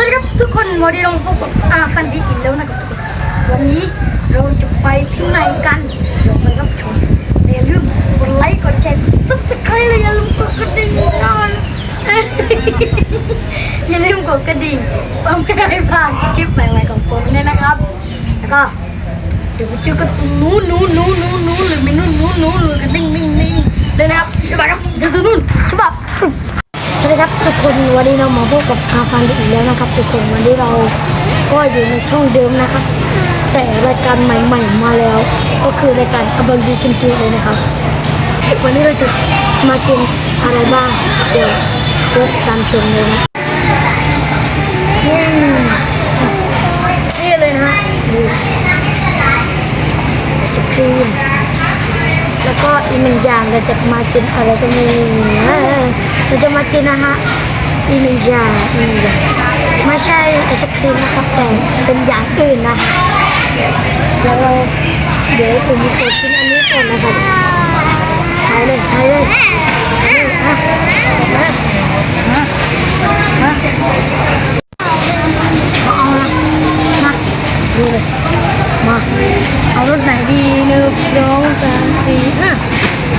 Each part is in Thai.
วัสดีครับทุกคนวันนี้เราพบกับอาคันดีอีกแล้วนะครับทุกคนวันนี้เราจะไปที่ไหนกันเดี๋ยวไปรับชมแต่อย่าลืมกดไลค์กดแชร์กดซับสไครต์และอย่าลืมกดกระดิ่งนอนอย่าลืมกดกระดิ่งเพื่อไม่ให้พลาดคลิปใหม่ๆของผมเนี่ยนะครับ แล้วก็เดี๋ยวไปเจอกันตรงนู้นนู้นนู้นนู้นนู้นหรือไม่นู้นนู้นนู้นหรือกันนิ่งนิ่งนิ่งเลยนะครับเดี๋ยวไปครับเดี๋ยวตรงนู้นฉบับ ครับทุกคนวันนี้เรามาพบกับอาฟันอีกแล้วนะครับทุกคนวันนี้เราก็อยู่ในช่องเดิมนะครับ แต่รายการใหม่ๆมาแล้ว ก็คือรายการอบังดีกินจีเลยนะครับ วันนี้เราจะมากินอะไรบ้างเดี๋ยวเริ่มตามชมเลยนะนี่เลยนะฮะดูไอศครีมแล้วก็อีกหนึ่งอย่างเราจะมากินอะไรกันนี่ เราจะมากินนะฮะอีกหนึ่งอย่างอีกหนึ่งอย่างไม่ใช่ไอศครีมนะครับแต่เป็นอย่างอื่นนะฮะเดี๋ยวเราเดี๋ยวผมจะกินอันนี้ก่อนนะครับใช้เลยใช้เลยมามามาเอาละมาดูเลยมาเอารถไหนดีหนึ่งสองสามสี่ห้า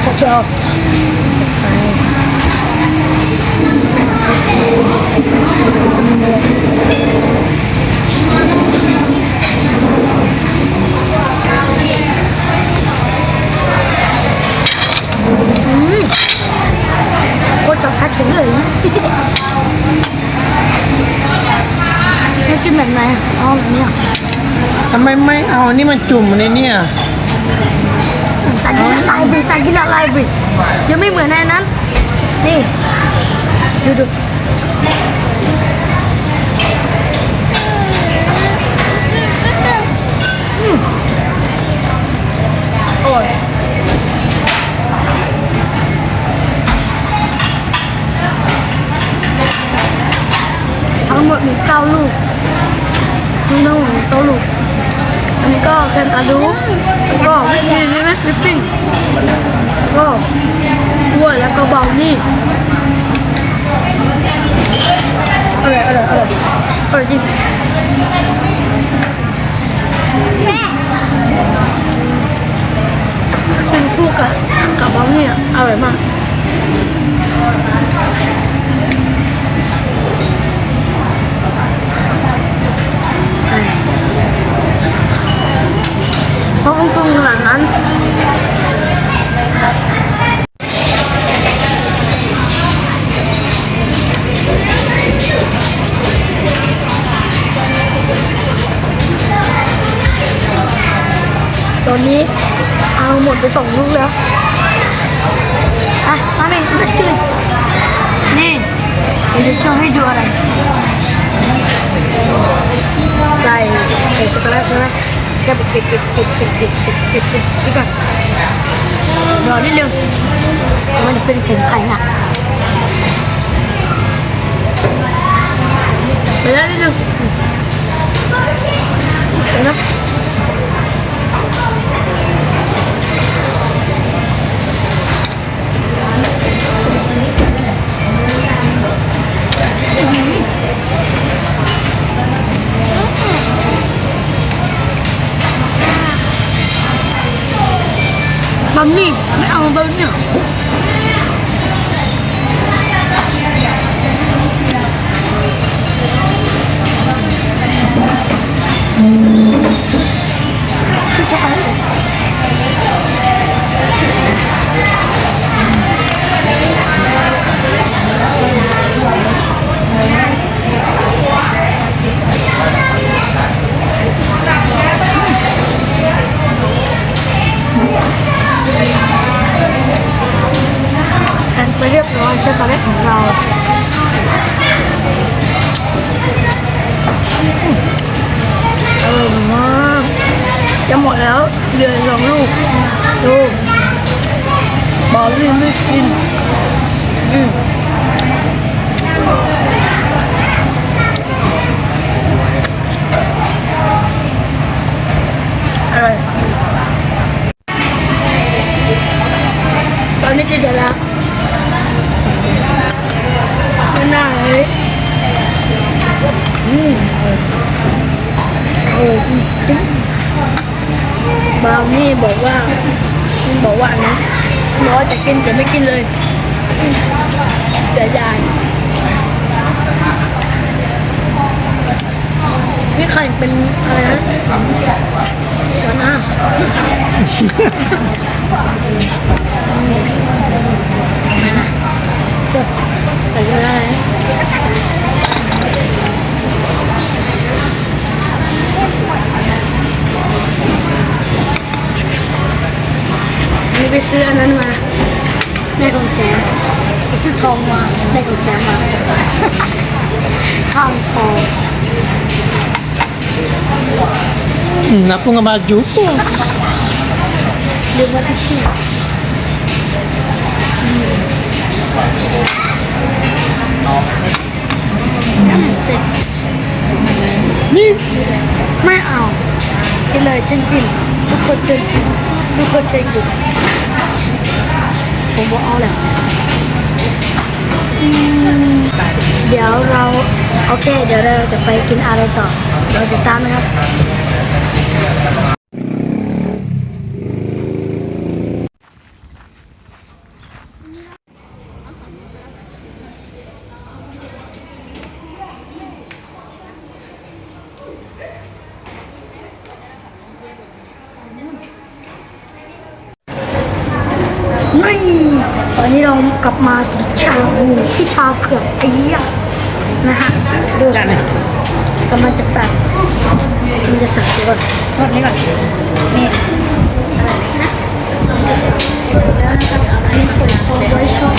ชอบชอบไป กินแบบไหนเอาแบบนี้อะทำไมไม่เอาอันนี่มาจุ่มในเนี่ยตากินอะไรบิตากินอะไรบิยังไม่เหมือนในนั้น นี่ ดูดูอร่อยทั้งหมดมีเก้าลูกทั้งหมดมีเก้าลูก อันนี้ก็แคนตาลูปแล้วก็วิปปิ้งใช่ไหมวิปปิ้งก็กล้วยแล้วก็เบานี่ 二百二百二百二斤 อนนี้ เอาหมดไปสองลูกแล้ว อะมาเลยมากินเลยนี่เดี๋ยวจะโชว์ให้ดูอะไร ใส่ใส่ช็อกโกแลตใช่ไหมจะปิดปิดปิดปิดปิดปิดปิดปิดปิดก่อนรอนิดนึงมันเป็นผงไข่หน่ะเดี๋ยวนิดนึงเดี๋ยวนะ có limousine ừ. rồi con cái này ừ. Ừ. bà qua bảo qua nữa ร็จแล้วไม่น่าเลยอืมร่อยจริงๆบางนี่บอกว่าบอกว่าอันนั้นบอกว่าจะกินแต่ไม่กินเลยเสียดายนี่ไข่เป็นอะไรนะวันหน้าเดี๋ยวใส่อะไร นะนี่ไปซื้ออันนั้นมาได้กุญแจไปซื้อทองมาได้กุญแจมาข้างทอง Hmm, apa dengan baju pun? ลืมไว้ที่ชื่ออืมเสร็จ Ni ไม่เอากินเลยฉันกินทุกคนเชิญกินทุกคนเชิญกินผมบอกเอาแหละเดี๋ยวเราโอเค เดี๋ยวเราจะไปกินอะไรต่อ เราจะตามนะครับ ไม่ตอนนี้เรากลับมาที่ชาบูที่ชาเขือกไอ้เหี้ยนะฮะดูกำลังจะสั่งมันจะสั่งเดี๋ยวก่อนทอดนี้ก่อนนี่อะไรนะจะสั่งแล้วนะครับอันนี้ผมชอบ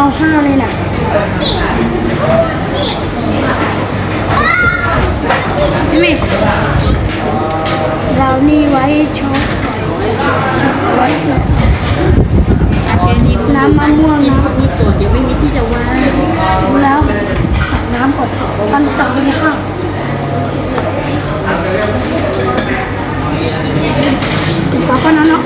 เอาห้าเลยนะพี่เรานี่ไว้ช็อปช็อปไว้อันนี้น้ำมะม่วงนนะมีโสดเดี๋ยวไม่มีที่จะวางรู้แล้วตักน้ำก่อนฟันสั่งไปในห้างป้าก็น้ำเนาะ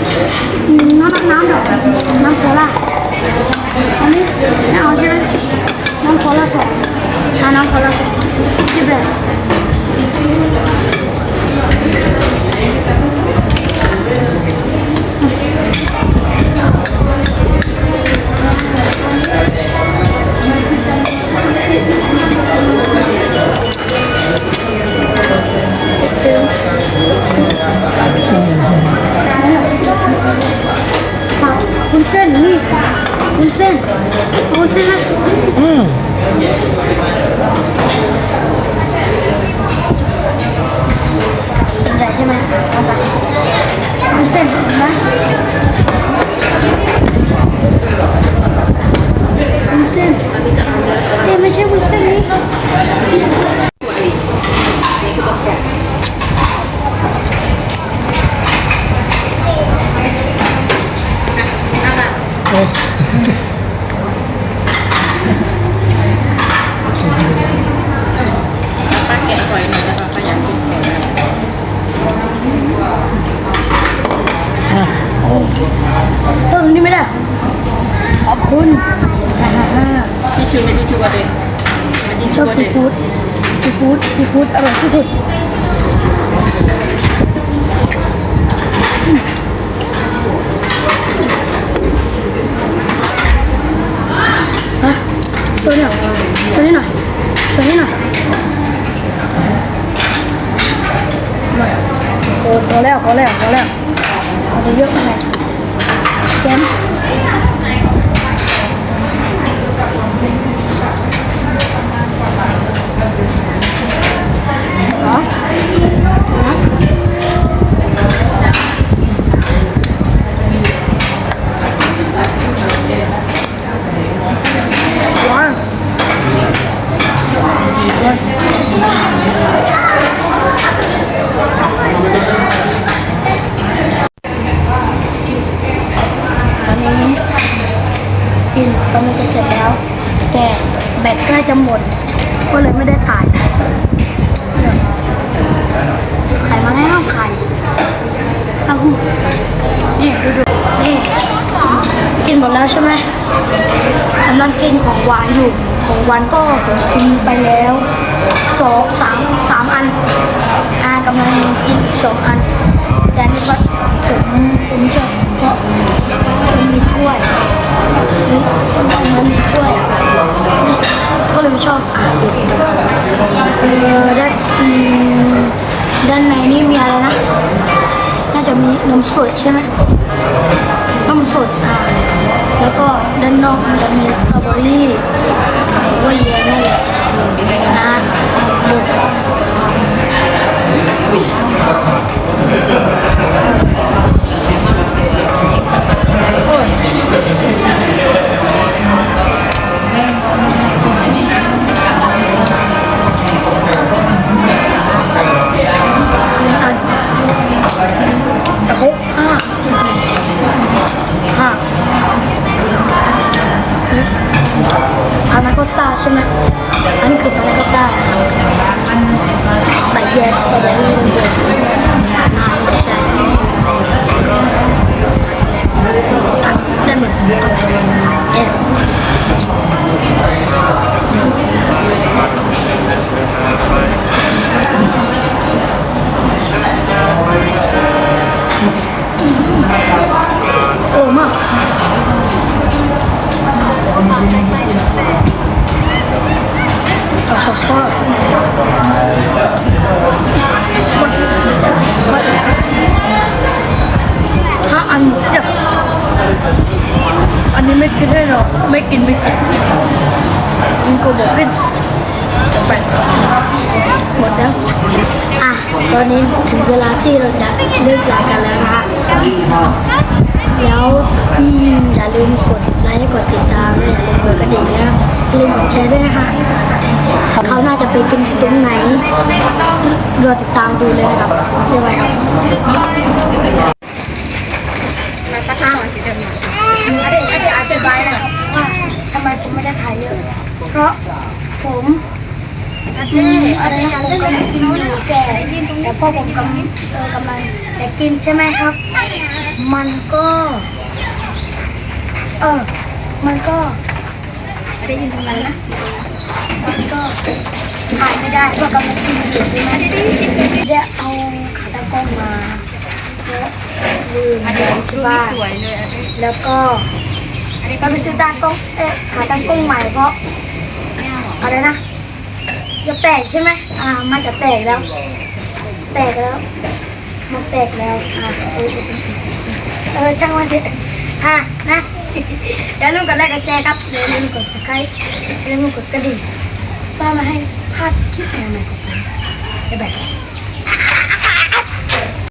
คุณเส้นนี่คุณเส้นเอาคุณเส้นนะ Hmm. ใหญ่ใช่ไหมเอาไปคุณเส้นเห็นไหมคุณเส้นเอ้ยไม่ใช่คุณเส้นนี่ต้นนี้ไม่ได้ขอบคุณฮ่าฮ่าฮ่า ที่ชูไม่ที่ชูก็ได้มาที่ ช ชู อบ ก็ ซีฟู้ดซีฟู้ดซีฟู้ดอร่อยที่สุดฮะช่วยหน่อยช่วยหน่อยช่วยหน่อยมาพอแล้วพอแล้วพอแล้วเอาไปเยอะขนาด กินกำลังจะเสร็จแล้ว แต่แบตใกล้จะหมด ก็เลยไม่ได้ถ่ายไข่มาแล้วไข่เต้าหู้นี่ดูดูนี่กินหมดแล้วใช่ไหมกำลังกินของหวานอยู่ ของหวานก็ผมกินไปแล้วสองสามสามอัน อ่ากำลังกินสองอัน แต่อันนี่ มันมีกล้วยอะก็เลยชอบอะเออด้านอืมด้านในนี่มีอะไรนะ น่าจะมีนมสดใช่ไหมนมสดอ่าแล้วก็ด้านนอกมันจะมีสตรอเบอรี่ Thank you. ตอนนี้ถึงเวลาที่เราจะเลิกรากันแล้วนะฮะแล้วอย่าลืมกดไลค์กดติดตามและอย่าลืมกดกระดิ่งนะอย่าลืมกดแชร์ด้วยนะคะเขาน่าจะไปกินตรงไหนรอติดตามดูเลยนะครับเดี๋ยวไปครับมาข้างที่เดิมอเดนอเดนอธิบายนะครับว่าทำไมผมไม่ได้ถ่ายเยอะ เพราะผม อืมอะไรนะผมกำลังกินอยู่แต่แต่พ่อผมกำเออกำลังจะกินใช่ไหมครับ มันก็ เออ มันก็ได้ยินตรงนั้นนะมันก็ถ่ายไม่ได้เพราะกำลังกินอยู่ใช่ไหมได้เอาขาตั้งกล้องมาแล้วลืมที่บ้านสวยเลยอันนี้แล้วก็เราไปซื้อตากล้องเอ๊ะขาตั้งกล้องใหม่เพราะอะไรนะ จะแตกใช่ไหมอ่า มันจะแตกแล้ว แตกแล้ว มันแตกแล้ว อ่าเออเออช่างมันเถอะอะนะอย่าลืมกดไลค์กดแชร์ครับอย่าลืมกดสไครต์อย่าลืมกดกระดิ่งต่อนมาให้พลาดคลิปใหม่ๆของผมบ๊ายบาย